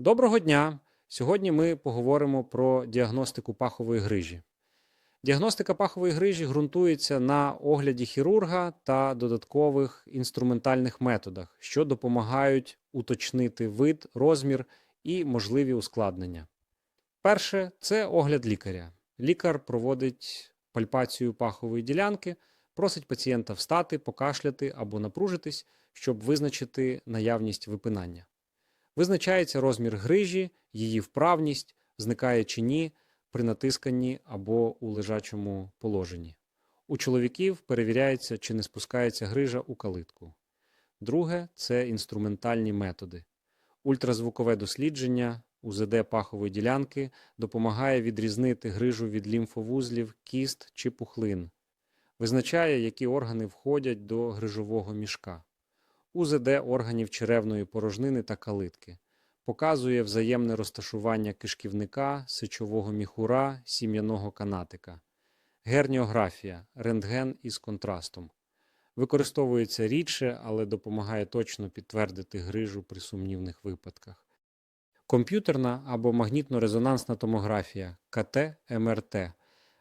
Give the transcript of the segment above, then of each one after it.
Доброго дня! Сьогодні ми поговоримо про діагностику пахової грижі. Діагностика пахової грижі ґрунтується на огляді хірурга та додаткових інструментальних методах, що допомагають уточнити вид, розмір і можливі ускладнення. Перше це огляд лікаря. Лікар проводить пальпацію пахової ділянки, просить пацієнта встати, покашляти або напружитись, щоб визначити наявність випинання. Визначається розмір грижі, її вправність, зникає чи ні при натисканні або у лежачому положенні. У чоловіків перевіряється, чи не спускається грижа у калитку. Друге це інструментальні методи. Ультразвукове дослідження УЗД пахової ділянки допомагає відрізнити грижу від лімфовузлів, кіст чи пухлин. Визначає, які органи входять до грижового мішка. УЗД органів черевної порожнини та калитки. Показує взаємне розташування кишківника, сечового міхура, сім'яного канатика. Герніографія рентген із контрастом. Використовується рідше, але допомагає точно підтвердити грижу при сумнівних випадках. Комп'ютерна або магнітно-резонансна томографія КТ МРТ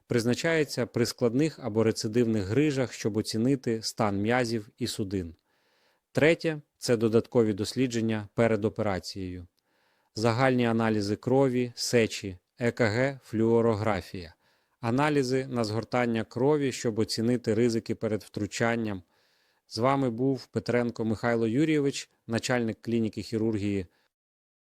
призначається при складних або рецидивних грижах, щоб оцінити стан м'язів і судин. Третє це додаткові дослідження перед операцією. Загальні аналізи крові, сечі, ЕКГ, флюорографія, аналізи на згортання крові, щоб оцінити ризики перед втручанням. З вами був Петренко Михайло Юрійович, начальник клініки хірургії